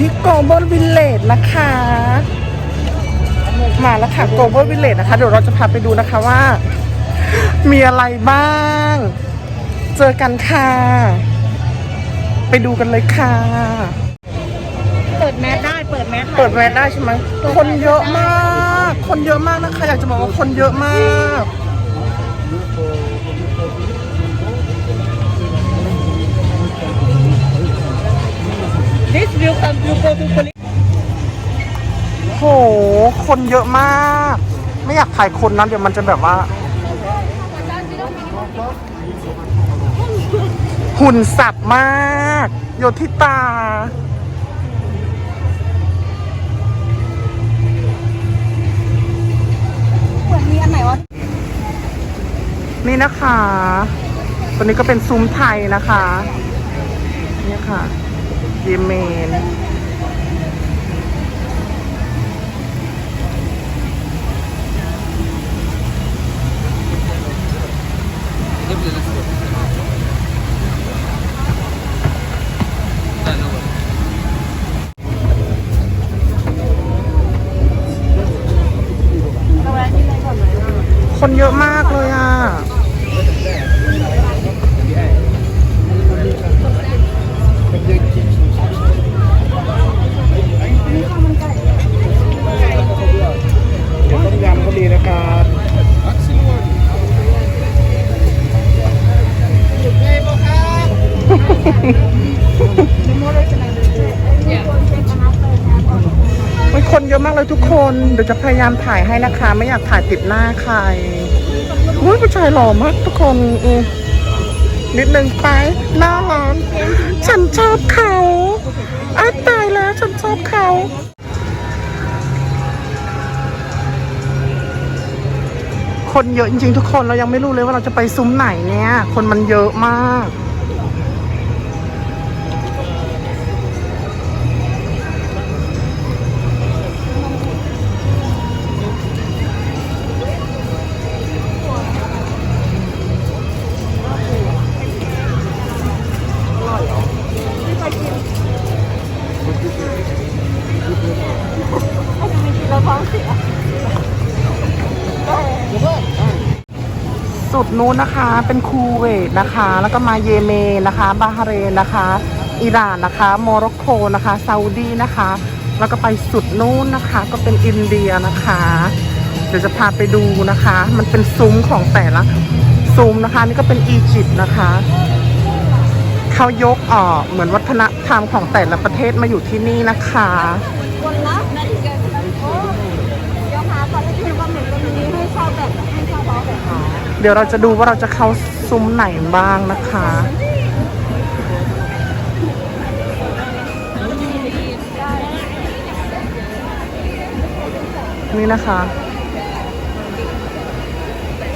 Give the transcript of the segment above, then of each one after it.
ทุกคนวันนี้เราอยู่ที่ Global Village นะคะ มาแล้วค่ะ Global Village นะคะ เดี๋ยวเราจะพาไปดูนะคะว่า มีอะไรบ้าง เจอกันค่ะ ไปดูกันเลยค่ะ เปิดแมสได้ เปิดแมสเปิดแมสได้ใช่ไหมคนเยอะมาก คนเยอะมากนะคะ อยากจะบอกว่าคนเยอะมาก ดิสวิวคัมยูโกทูโพลิโห คนเยอะมาก ไม่อยากถ่ายคนนะเดี๋ยวมันจะแบบว่า หุ่นสับมากโยทิตา เหมือนมีอันไหนวะ นี่นะคะ ตัวนี้ก็เป็นซุ้มไทยนะคะนี่ค่ะ เย คนเดี๋ยวจะพยายามถ่ายให้นะคะ ไม่อยากถ่ายติดหน้าใครอุ้ยผู้ชายหล่อมากทุกคนอืมนิดนึงไปหน้าร้านฉันชอบเขาอ้าตายแล้วฉันชอบเขาคนเยอะจริงๆทุกคนเรายังไม่รู้เลยว่าเราจะไปซุ้มไหนเนี่ย คนมันเยอะมาก เราท้องเสียสุดนู้นนะคะ เป็นคูเวตนะคะ แล้วก็มาเยเมนนะคะ บาฮาเรนนะคะ อิหร่านนะคะ โมร็อกโกนะคะซาอุดีนะคะ แล้วก็ไปสุดนู้นนะคะ ก็เป็นอินเดียนะคะ เดี๋ยวจะพาไปดูนะคะ มันเป็นซุ้มของแต่ละซุ้มนะคะ นี่ก็เป็นอียิปต์นะคะเขายกเอ่อเหมือนวัฒนธรรมของแต่ละประเทศมาอยู่ที่นี่นะคะนาทีกันโอ้เดี๋ยวหาก่อนแล้วคือว่าเหมือนกันมีให้เช่าแบบให้เช่าท้องแบบ เดี๋ยวเราจะดูว่าเราจะเข้าซุ้มไหนบ้างนะคะ นี่นะคะ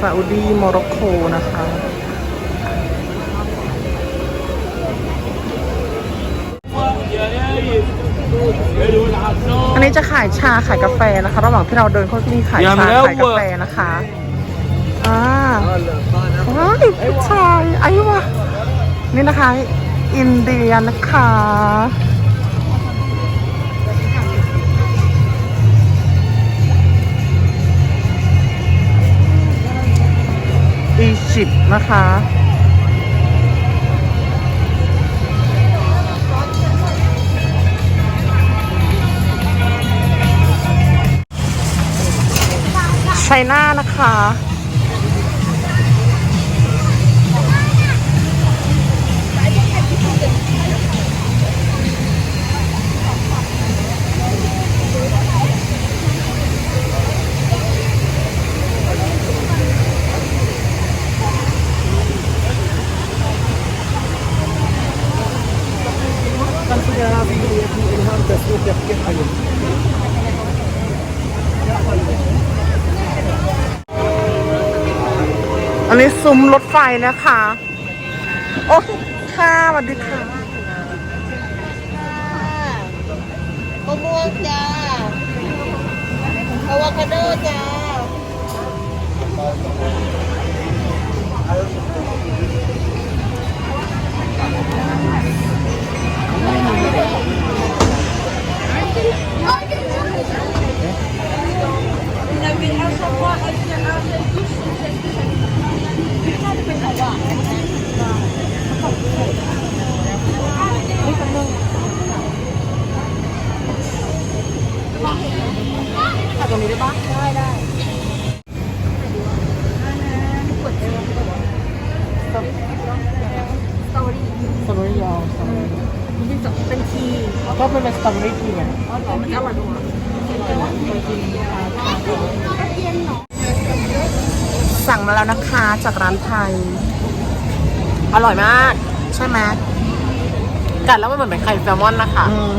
ซาอุดีโมร็อกโกนะคะอันนี้จะขายชาขายกาแฟนะคะ ระหว่างที่เราเดินเขามีขายชาขายกาแฟนะคะ ว้ายผู้ชายไอ้วะนี่นะคะ อินเดียนะคะอียิปต์นะคะไชน่านะคะ ซุ้มรถไฟนะคะ โอเคค่ะสวัสดีค่ะมะม่วงจ้าอะวาคาโดจ้าเราเป็นอัลซาบอร์อัลเอัลเซีย น่าจะเป็นของหวานขงเลยเป็นเจ้ได้ปะได้ได้สตอรี่สตอรี่ยาวสตอรี่ที่จะเป็นทีก็เป็นสตอรี่ทีไงมันจะอร่อยด้วย สั่งมาแล้วนะคะจากร้านไทย อร่อยมาก ใช่ไหมกัดแล้วมันเหมือนเป็นไข่แซลมอนนะคะอืม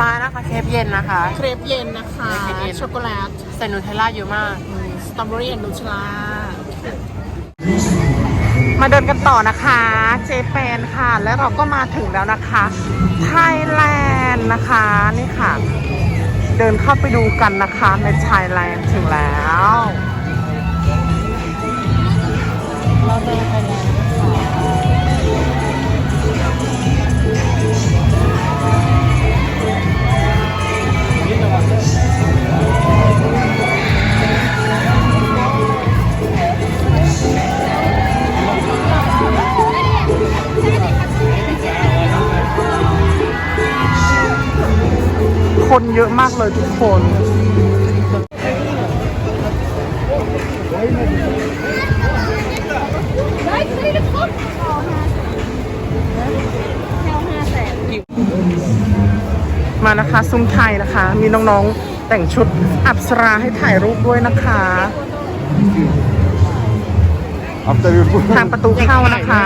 มานะคะเคปเย็นนะคะ เครปเย็นนะคะเครปเย็น ช็อกโกแลตใส่นูเทลล่าเยอะมาก สตรอเบอรี่แอนด์นูชลามาเดินกันต่อนะคะ เจแปนค่ะ แล้วเราก็มาถึงแล้วนะคะ ไทยแลนด์นะคะ นี่ค่ะ เดินเข้าไปดูกันนะคะในชายแลนด์ถึงแล้ว เราเดินไปแล้ว คนเยอะมากเลยทุกคนได้ได้ทุกคนอ๋อห้าแสนแถวห้าแสนมานะคะ ซุ้มไทยนะคะ มีน้องๆ แต่งชุดอับสราให้ถ่ายรูปด้วยนะคะ After you put ทางประตูเข้านะคะ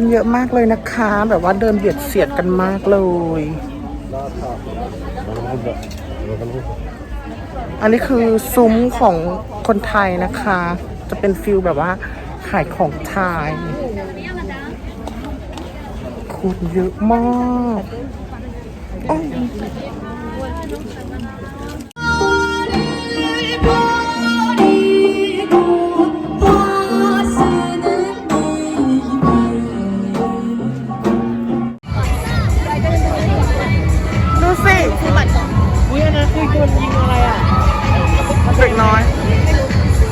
คนเยอะมากเลยนะคะ แบบว่าเดินเบียดเสียดกันมากเลย อันนี้คือซุ้มของคนไทยนะคะ จะเป็นฟิลแบบว่าขายของไทยคนเยอะมาก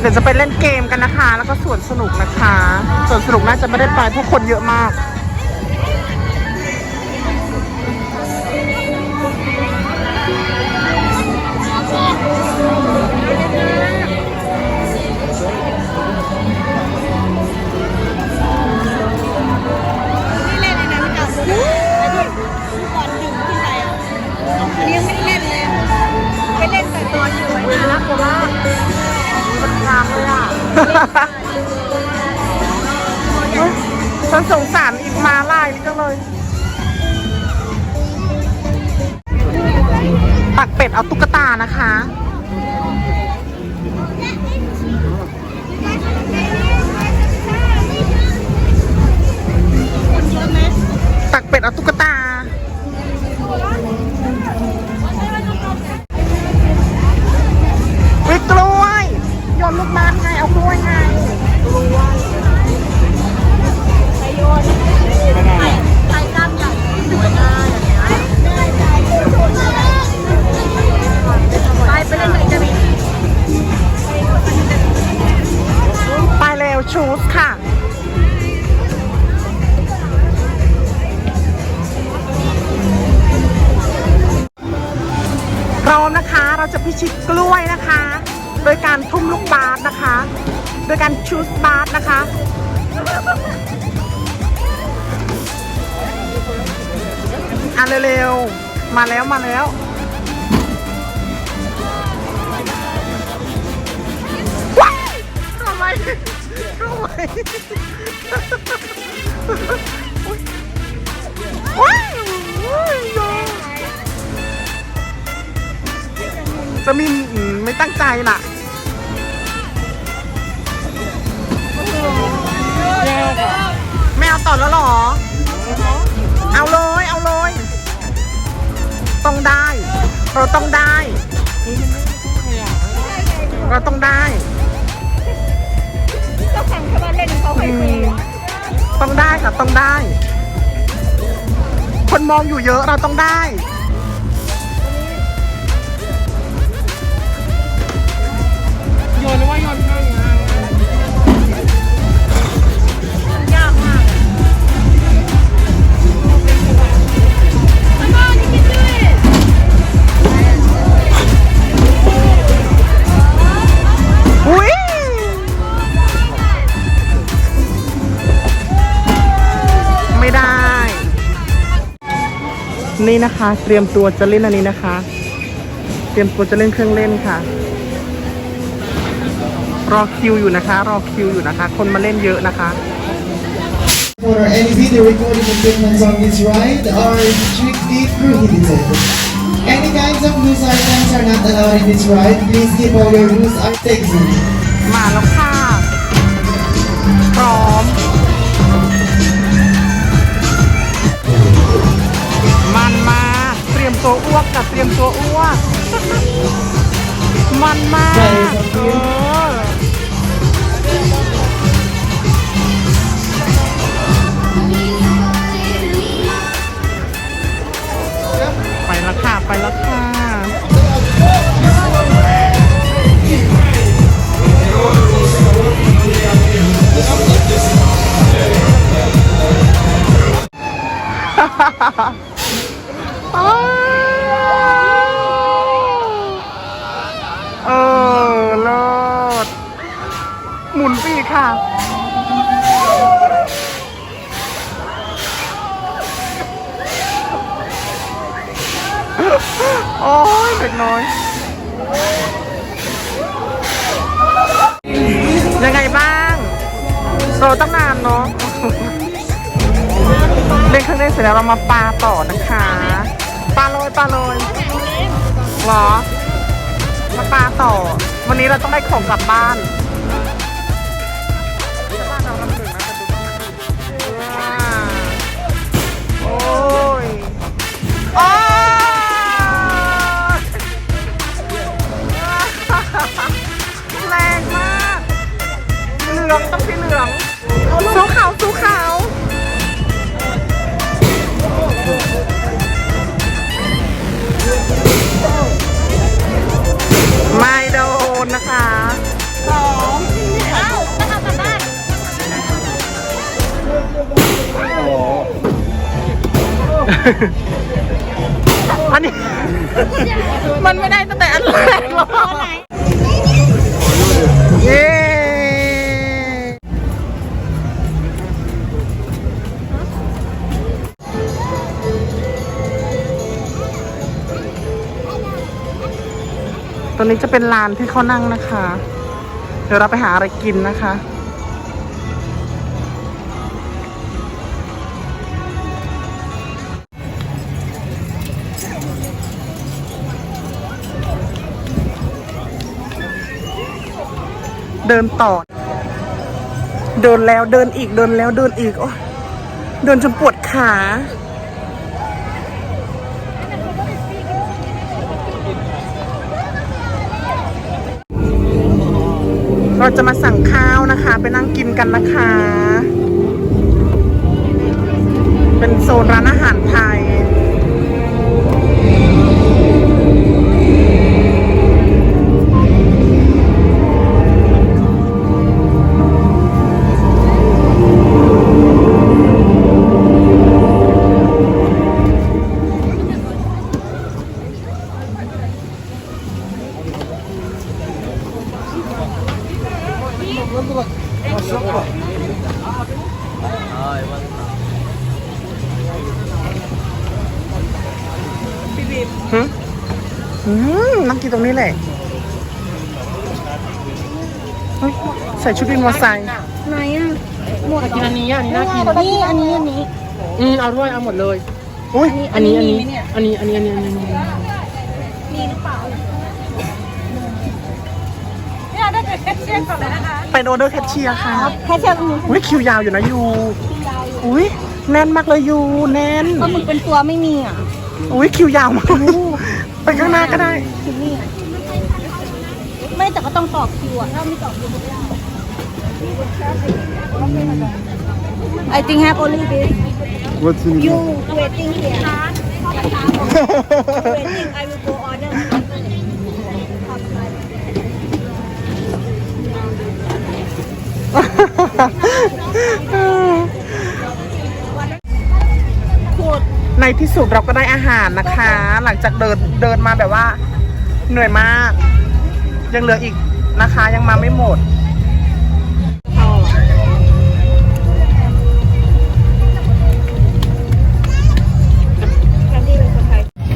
ดี๋ยวจะไปเล่นเกมกันนะคะ แล้วก็สวนสนุกนะคะสวนสนุกน่าจะไม่ได้ไปเพราะคนเยอะมาก นี่เล่นในนั้นกับไอ้ที่ลูกบอลดึงขึ้นไปอะอันนี้ยังไม่ได้เล่นเลยไปเล่นแต่ตอนอยู่นะเพราะว่าางเลยอะฉันสงสารอีกมาลายนี่จังเลย ปักเป็ดเอาตุ๊กตานะคะ ตักเป็ดเอาตุ๊ก เร็วๆ มาแล้วมาแล้ว ว้ายทำไมทำไมว้ายว้ายโยจะมีอืมไม่ตั้งใจน่ะไม่เอาต่อแล้วเหรอ เราต้องได้ เราต้องได้ ก็สั่งแค่ว่าเล่นเขาให้ฟรีอะต้องได้ค่ะต้องได้ คนมองอยู่เยอะเราต้องได้ โยนว่าโยน นี้นี่นะคะ เตรียมตัวจะเล่นอันนี้นะคะ เตรียมตัวจะเล่นเครื่องเล่นค่ะ รอคิวอยู่นะคะ รอคิวอยู่นะคะ คนมาเล่นเยอะนะคะ For any video recording and filmings on this ride are strictly prohibited. Any kinds of loose items are not allowed in this ride. Please keep all your loose items. มาแล้วค่ะ พร้อม มตัวอ้วกกับเตรียมตัวอ้วก มันมากเออไปแล้วค่ะ ไปแล้วค่ะเอ อ้ยเด็กน้อย ยังไงบ้างรอตั้งนานเนาะเล่นเครื่องเล่นเสร็จแล้วเรามาปลาต่อนะคะปลาโรยปลาโรยหรอ มาปลาต่อ วันนี้เราต้องได้ของกลับบ้านโอ้ยโอ้ ลืองต้องสีเหลืองสู้เขาสู้เขาไม่โดนนะคะสองเอ้าต้องเอากลับบ้านอันนี้ มันไม่ได้ตั้งแต่อันแรกหรอก ตรงนี้จะเป็นลานที่เขานั่งนะคะ เดี๋ยวเราไปหาอะไรกินนะคะ เดินต่อ เดินแล้วเดินอีกเดินแล้วเดินอีกโอ้เดินจนปวดขา เราจะมาสั่งข้าวนะคะ ไปนั่งกินกันนะคะ เป็นโซนร้านอาหาร ฮึอืมนั่งกินตรงนี้แหละเฮ้ยใส่ชุดวินมอเตอร์ไซค์ไหนอะหมดกินอันนี้อันนี้น่ากินนี่อันนี้อันนี้อืมเอาด้วยเอาหมดเลยอุ้ยอันนี้อันนี้อันนี้อันนี้อันนี้อันนี้มีหรือเปล่าเนี่ยได้แต่แค่เชียร์ก่อนเลยนะคะเป็นออเดอร์แคชเชียร์ค่ะแค่เชียร์ตรงนี้อุ้ยคิวยาวอยู่นะยูอุ้ยแน่นมากเลยยูแน่นก็มึงเป็นตัวไม่มีอะ อุ้ยคิวยาวมากไปข้างหน้าก็ได้ถึงนี่อะไม่แต่ก็ต้องตอบคิวอะถ้าไม่ตอบคิวไม่ได้ I think have only this What's in you waiting here waiting I will go order ในที่สุดเราก็ได้อาหารนะคะ หลังจากเดินเดินมาแบบว่า เหนื่อยมาก ยังเหลืออีกนะคะ ยังมาไม่หมด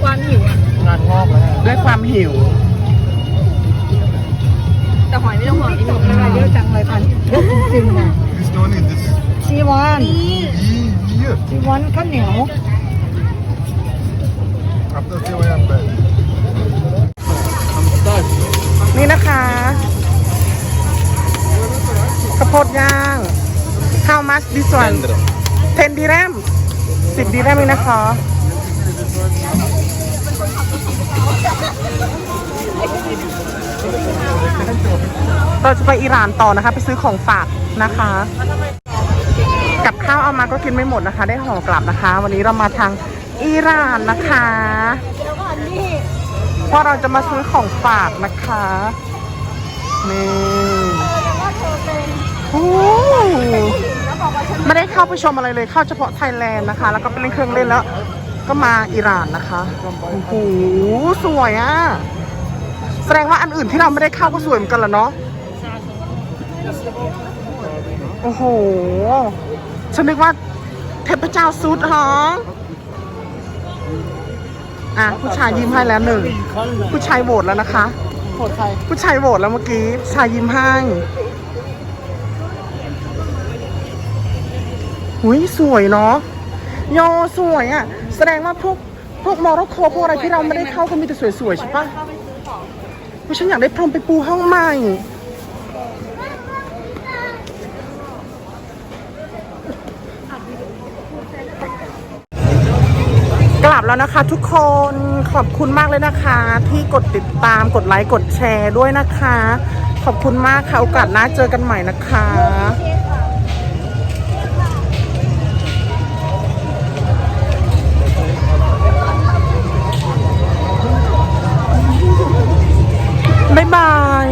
ความหิวงานงอกแล้วด้วยความหิว แต่หอยไม่ต้องห่วงอีกเวลาเยอะจังเลยพันจริงอะ This don't need this. ข้าวเหนียว After say why I'm bad. นี่นะคะข้าวโพดย่าง how much this one 10ดีแรม10ดีแรมเลยนะคะ เราจะไปอิหร่านต่อนะคะ ไปซื้อของฝากนะคะ กับข้าวเอามาก็กินไม่หมดนะคะ ได้ห่อกลับนะคะ วันนี้เรามาทาง อิหร่านนะคะ เพราะเราจะมาซื้อของฝากนะคะนี่โอ้ไม่ได้เข้าไปชมอะไรเลย เข้าเฉพาะไทยแลนด์นะคะ แล้วก็ไปเล่นเครื่องเล่นแล้ว ก็มาอิหร่านนะคะโอ้โหสวยอะ่ะแสดงว่าอันอื่นที่เราไม่ได้เข้าก็สวยเหมือนกันละเนาะโอ้โห ฉันนึกว่าเทพเจ้าซุดฮะ อะผู้ชายยิ้มให้แล้วหนึ่งผู้ชายโหวตแล้วนะคะโหดใครผู้ชายโหวตแล้วเมื่อกี้ชายยิ้มให้หุยสวยเนาะโยสวยอะ่ะ แสดงว่าพวกพวกโมร็อกโกพวกอะไรที่เราไม่ได้เข้าก็มีแต่สวยๆใช่ปะว่าฉันอยากได้พรมไปปูห้องใหม่ กลับ แล้วนะคะทุกคนขอบคุณมากเลยนะคะ ที่กดติดตามกดไลค์กดแชร์ด้วยนะคะ ขอบคุณมากค่ะโอกาสหน้าเจอกันใหม่นะคะบ๊ายบาย